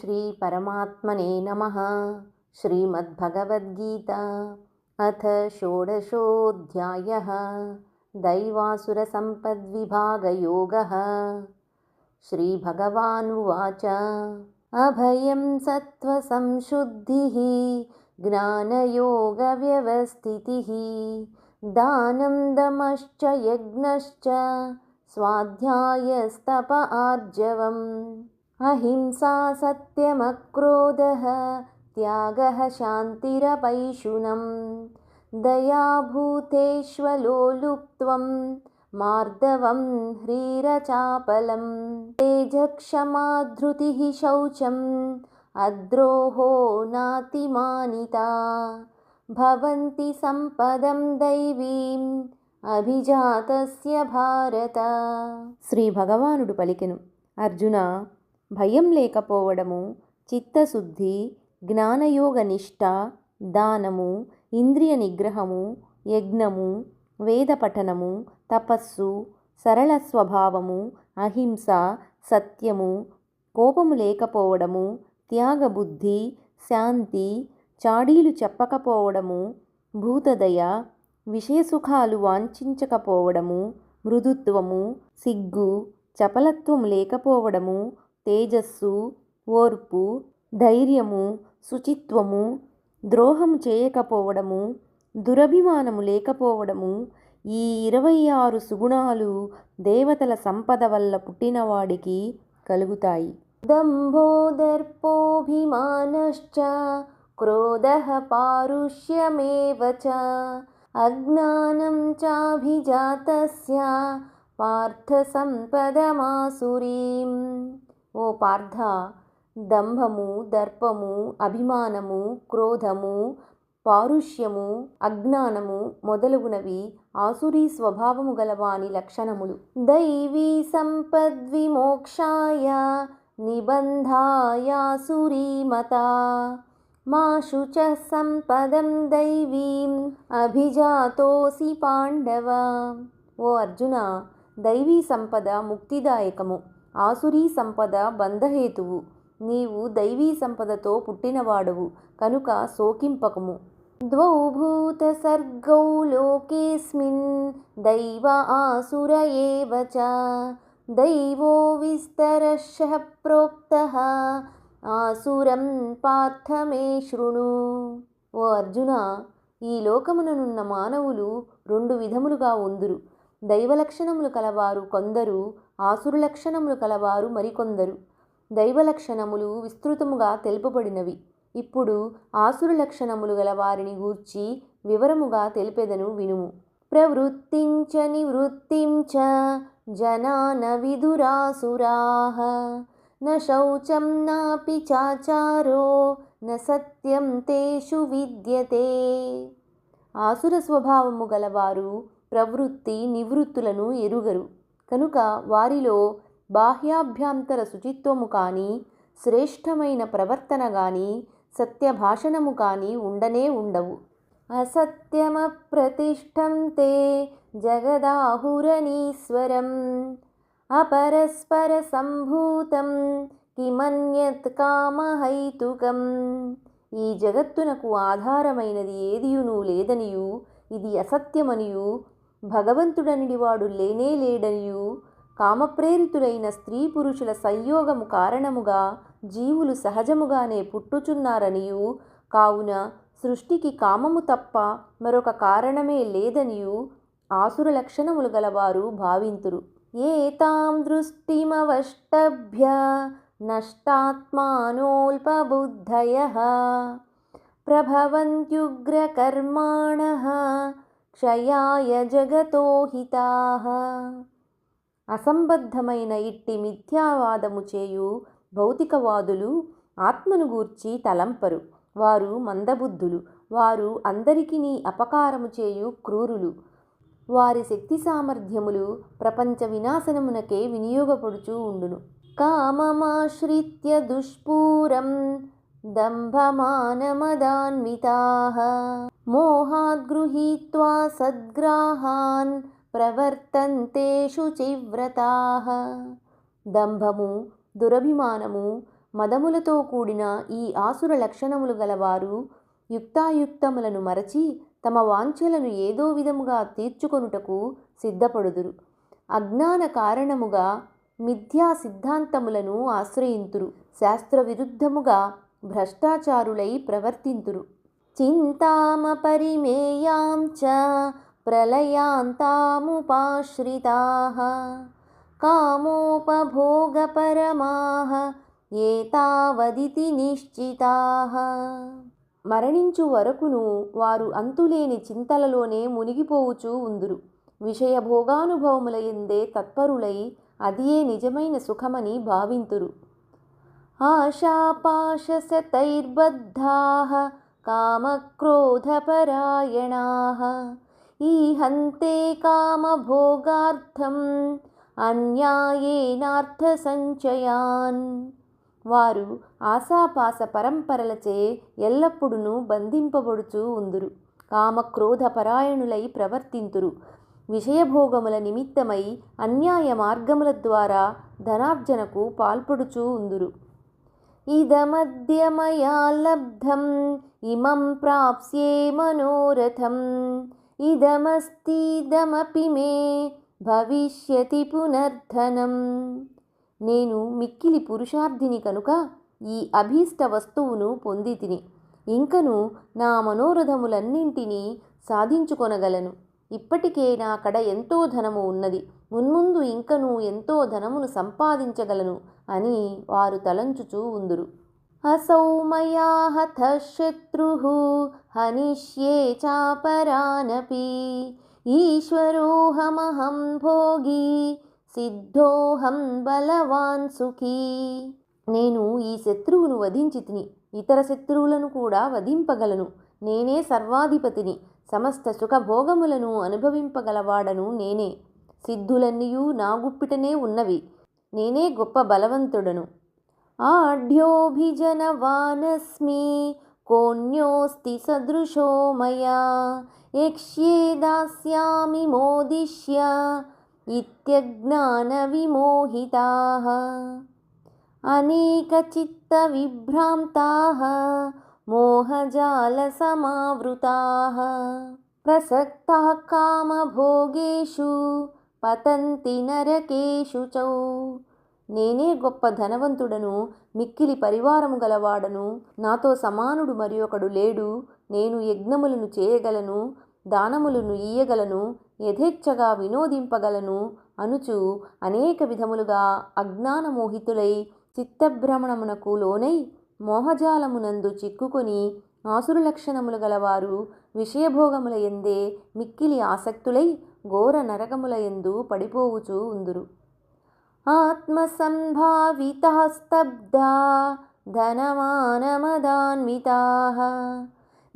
श्रीपरमात्मने नमः। श्रीमद्भगवद्गीता अथ षोडशोऽध्यायः। दैवासुरसम्पद्विभागयोगः। श्रीभगवानुवाच। अभयं सत्त्वसंशुद्धिः ज्ञानयोगव्यवस्थितिः। दानं दमश्च यज्ञश्च स्वाध्यायस्तप आर्जवम् अहिंसा सत्यमक्रोधः त्यागः शान्तिरपैशुनं दयाभूतेष्वलोलुप्त्वं मार्दवं ह्रीरचापलं तेजक्षमा धृतिः शौचम् अद्रोहो नातिमानिता भवन्ति सम्पदं दैवीम् అభిజాతస్య భారత శ్రీ భగవానుడు పలికెను అర్జున భయం లేకపోవడము చిత్తశుద్ధి జ్ఞానయోగ నిష్ట దానము ఇంద్రియ నిగ్రహము యజ్ఞము వేద పఠనము తపస్సు సరళ స్వభావము అహింస సత్యము కోపము లేకపోవడము త్యాగబుద్ధి శాంతి చాడీలు చెప్పకపోవడము భూతదయ విషయసుఖాలు వాంఛించకపోవడము మృదుత్వము సిగ్గు చపలత్వం లేకపోవడము తేజస్సు ఓర్పు ధైర్యము శుచిత్వము ద్రోహము చేయకపోవడము దురభిమానము లేకపోవడము ఈ ఇరవై ఆరు సుగుణాలు దేవతల సంపద వల్ల పుట్టినవాడికి కలుగుతాయి. దంభో దర్పోభిమానశ్చ క్రోధః పారుష్యమేవ అజ్ఞానం చాభిజాతస్య పార్థ సంపదమాసురీం. ఓ పార్థ దంభము దర్పము అభిమానము క్రోధము పారుష్యము అజ్ఞానము మొదలగునవి ఆసురీ స్వభావము గలవాని లక్షణములు. దైవీ సంపద్విమోక్షాయ నిబంధాయాసురీమత. మా శుచ సంపదం దైవీం అభిజాతోసి పాండవ. ఓ అర్జున దైవీ సంపద ముక్తిదాయకము. ఆసురీ సంపద బంధహేతువు. నీవు దైవీ సంపదతో పుట్టినవాడవు కనుక శోకింపకము. ద్వౌ భూతసర్గౌ లోకేస్మిన్ దైవ ఆసుర ఏవ చ. దైవో విస్తరశ ప్రోక్త. ఆసురం పార్థమే శృణు. ఓ అర్జున ఈ లోకముననున్న మానవులు రెండు విధములుగా ఉందురు. దైవ లక్షణములు కలవారు కొందరు ఆసురు లక్షణములు కలవారు మరికొందరు. దైవ లక్షణములు విస్తృతముగా తెలుపబడినవి. ఇప్పుడు ఆసురు లక్షణములు గల వారిని గూర్చి వివరముగా తెలిపెదను వినుము. ప్రవృత్తించ నివృత్తించ జనాన విదురాసురాః. న శౌచం నాపి చాచారో న సత్యం తేషు విద్యతే. ఆసుర స్వభావము గలవారు ప్రవృత్తి నివృత్తులను ఎరుగరు. కనుక వారిలో బాహ్యాభ్యంతర శుచిత్వము కానీ శ్రేష్టమైన ప్రవర్తన కానీ సత్యభాషణము కానీ ఉండనే ఉండవు. అసత్యమప్రతిష్టం తే జగదాహురనీశ్వరం అపరస్పర సంభూతం కిమన్యత్ కామహైతుకం. ఈ జగత్తునకు ఆధారమైనది ఏదియునూ లేదనియు ఇది అసత్యమనియు భగవంతుడనిడివాడు లేనే లేడనియు. కామప్రేరితులైన స్త్రీ పురుషుల సంయోగము కారణముగా జీవులు సహజముగానే పుట్టుచున్నారనియు. కావున సృష్టికి కామము తప్ప మరొక కారణమే లేదనియు. ఆసుర లక్షణములు గలవారు భావింతురు. ఏతాం దృష్టిమవష్టభ్య నష్టాత్మానోల్పబుద్ధయ. ప్రభవంత్యుగ్రకర్మాణ. క్షయాయ జగతో అసంబద్ధమైన ఇట్టి మిథ్యావాదము చేయు భౌతికవాదులు ఆత్మను గూర్చి తలంపరు. వారు మందబుద్ధులు. వారు అందరికీ అపకారము చేయు క్రూరులు. వారి శక్తి సామర్థ్యములు ప్రపంచ వినాశనమునకే వినియోగపడుచూ ఉండును. కామమాశ్రిత్య దుష్పూరం దంభమానమదాన్వితాః మోహాద్ గృహీత్వా సద్గ్రాహాన్ ప్రవర్తంతే శుచివ్రతాః దంభము దురభిమానము మదములతో కూడిన ఈ ఆసుర లక్షణములు గలవారు యుక్తాయుక్తములను మరచి తమ వాంఛలను ఏదో విధముగా తీర్చుకొనుటకు సిద్ధపడుదురు. అజ్ఞాన కారణముగా మిథ్యా సిద్ధాంతములను ఆశ్రయింతురు. శాస్త్ర విరుద్ధముగా భ్రష్టాచారులై ప్రవర్తింతురు. చింతామపరిమేయాం చ ప్రళయాంతాముపాశ్రితాః. కామోపభోగపరమాః ఏతావదితి నిశ్చితాః. మరణించు వరకును వారు అంతులేని చింతలలోనే మునిగిపోవుచూ ఉందురు. విషయభోగానుభవములయందే తత్పరులై అదియే నిజమైన సుఖమని భావింతురు. ఆశాపాశశతైర్బద్ధాः కామక్రోధపరాయణాः ఈహంతే కామభోగార్థం అన్యాయేనార్థసంచయాన్ వారు ఆశాపాస పరంపరలచే ఎల్లప్పుడూ బంధింపబడుచూ ఉందురు. కామక్రోధపరాయణులై ప్రవర్తింతురు. విషయభోగముల నిమిత్తమై అన్యాయ మార్గముల ద్వారా ధనార్జనకు పాల్పడుచూ ఉందురు. ఇదమద్య మయా లబ్ధం ఇమం ప్రాప్స్యే మనోరథం. ఇదమస్తిదమపి మే భవిష్యతి పునర్ధనం. నేను మిక్కిలి పురుషార్థిని కనుక ఈ అభీష్ట వస్తువును పొంది తిని ఇంకను నా మనోరథములన్నింటినీ సాధించుకొనగలను. ఇప్పటికే నా కడ ఎంతో ధనము ఉన్నది. మున్ముందు ఇంకను ఎంతో ధనమును సంపాదించగలను. అని వారు తలంచుచూ ఉందురు. అసౌ మయా హత శత్రు హనిష్యే చాపరానపి. ఈశ్వరోహమహం భోగి సిద్ధోహం బలవాన్ సుఖీ. నేను ఈ శత్రువును వధించి తిని ఇతర శత్రువులను కూడా వధింపగలను. నేనే సర్వాధిపతిని సమస్త సుఖభోగములను అనుభవింపగలవాడను నేనే. సిద్ధులన్నీయూ నా గుప్పిటనే ఉన్నవి. నేనే గొప్ప బలవంతుడను. ఆఢ్యోభిజనవానస్మి కోన్యోస్తి సదృశో మయా. యక్ష్యే దాస్యామి మోదిష్య ఇత్యజ్ఞాన విమోహితా అనేకచిత్తవిభ్రాంతా మోహజాలసమావృతా. ప్రసక్తా కామభోగేషు పతంతి నరకేషు చౌ. నేనే గొప్ప ధనవంతుడను మిక్కిలి పరివారము గలవాడను. నాతో సమానుడు మరి ఒకడు లేడు. నేను యజ్ఞములను చేయగలను దానములను ఇయ్యగలను యథేచ్ఛగా వినోదింపగలను అనుచు అనేక విధములుగా అజ్ఞానమోహితులై చిత్తభ్రమణమునకు లోనై మోహజాలమునందు చిక్కుకొని ఆసురు లక్షణములు గలవారు విషయభోగముల ఎందే మిక్కిలి ఆసక్తులై ఘోర నరకములయందు పడిపోవుచూ ఉందురు. ఆత్మసంభావిత స్తబ్దా ధనమానమదాన్వితా.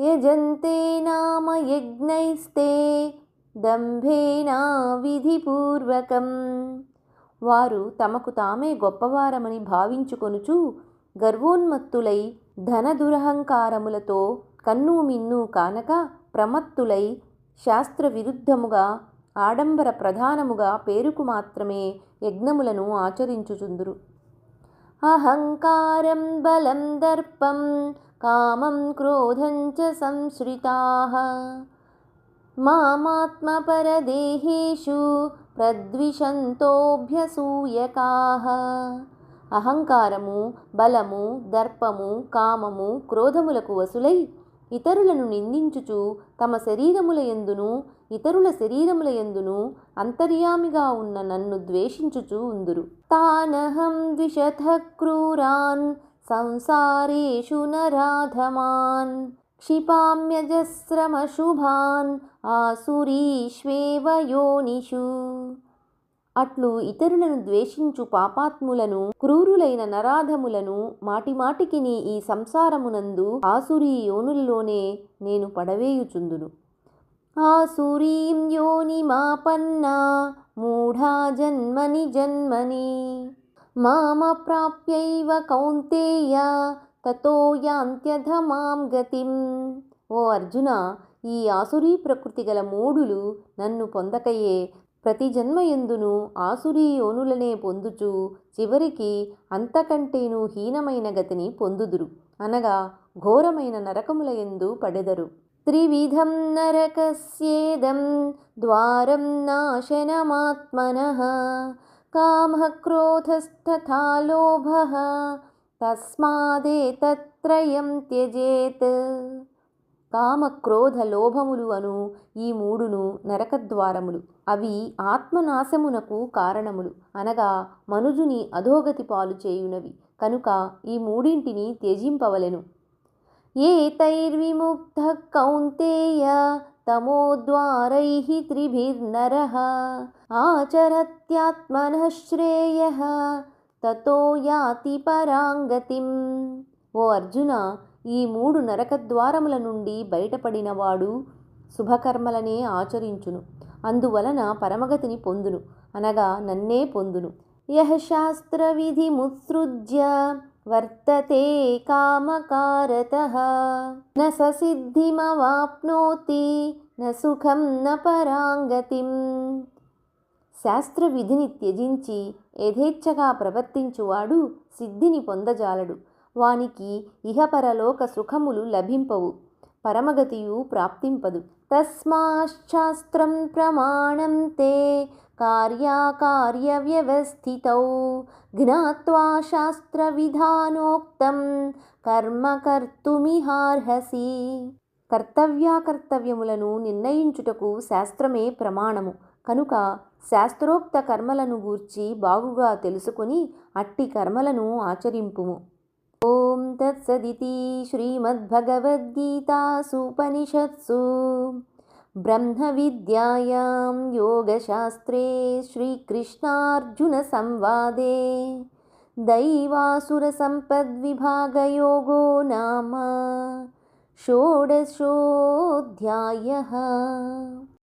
యజంతే నామ యజ్ఞైస్తే దంభేనా విధిపూర్వకం. వారు తమకు తామే గొప్పవారమని భావించుకొనుచు గర్వోన్మత్తులై ధన దురహంకారములతో కన్ను మిన్ను కానక ప్రమత్తులై శాస్త్ర విరుద్ధముగా ఆడంబర ప్రధానముగా పేరుకు మాత్రమే యజ్ఞములను ఆచరించుచుందురు. అహంకారం బలం దర్పం కామం క్రోధంచ సంశ్రితా. మామాత్మపరదేహేషు ప్రద్విషంతోభ్యసూయకాః అహంకారము బలము దర్పము కామము క్రోధములకు వసులై ఇతరులను నిందించుచు తమ శరీరముల ఎందును ఇతరుల శరీరముల ఎందును అంతర్యామిగా ఉన్న నన్ను ద్వేషించుచు ఉందురు. తానహం ద్విషథ క్రూరాన్ సంసారేషు నరాధమాన్ క్షిపామ్యజస్రమశుభాన్ ఆసురీష్వేవ యోనిషు. అట్లు ఇతరులను ద్వేషించు పాపాత్ములను క్రూరులైన నరాధములను మాటిమాటికిని ఈ సంసారమునందు ఆసురీ యోనుల్లోనే నేను పడవేయుచుందును. ఆసురీం యోని మాపన్న మూఢా జన్మని జన్మని. మామ ప్రాప్యైవ కౌంతేయ తతో యాంత్యధమాం గతిం. ఓ అర్జున ఈ ఆసురీ ప్రకృతి గల మూడులు నన్ను పొందకయే ప్రతి జన్మయందును ఆసురీ యోనులనే పొందుచు చివరికి అంతకంటేనూ హీనమైన గతిని పొందుదురు. అనగా ఘోరమైన నరకముల ఎందు పడెదరు. త్రివిధం నరకస్యేదం ద్వారం నాశనమాత్మన కామః క్రోధస్తథా తస్మాదే తత్రయం త్యజేత్. కామ క్రోధ లోభములు అను ఈ మూడును నరకద్వారములు. అవి ఆత్మనాశమునకు కారణములు. అనగా మనుజుని అధోగతి పాలు చేయునవి. కనుక ఈ మూడింటిని త్యజింపవలెను. ఏతైర్విముక్త కౌంతేయ తమోద్వారై త్రిభిర్నర ఆచరత్యాత్మన శ్రేయః తతో యాతి పరాంగతిం. ఓ అర్జున ఈ మూడు నరకద్వారముల నుండి బయటపడినవాడు శుభకర్మలనే ఆచరించును. అందువలన పరమగతిని పొందును. అనగా నన్నే పొందును. యః శాస్త్రవిధిముత్సృజ్య వర్తతే కామకారత. న స సిద్ధిమవాప్నోతి న సుఖం న పరాంగతిం. శాస్త్ర విధిని త్యజించి యథేచ్ఛగా ప్రవర్తించువాడు సిద్ధిని పొందజాలడు. వానికి ఇహపరలోక సుఖములు లభింపవు పరమగతియు ప్రాప్తింపదు. తస్మాశ్శాస్త్రం ప్రమాణం తే కార్యాకార్యవ్యవస్థితౌ జ్ఞాత్వా శాస్త్రవిధానోక్తం కర్మ కర్తుమిహార్హసి. కర్తవ్యాకర్తవ్యములను నిర్ణయించుటకు శాస్త్రమే ప్రమాణము. కనుక శాస్త్రోక్త కర్మలను గూర్చి బాగుగా తెలుసుకొని అట్టి కర్మలను ఆచరింపుము. ॐ तत्सदिति श्रीमद्भगवद्गीतासूपनिषत्सु। ब्रह्मविद्यायां योगशास्त्रे श्रीकृष्णार्जुनसंवादे। दैवासुरसम्पद्विभागयोगो नाम। षोडशोऽध्यायः।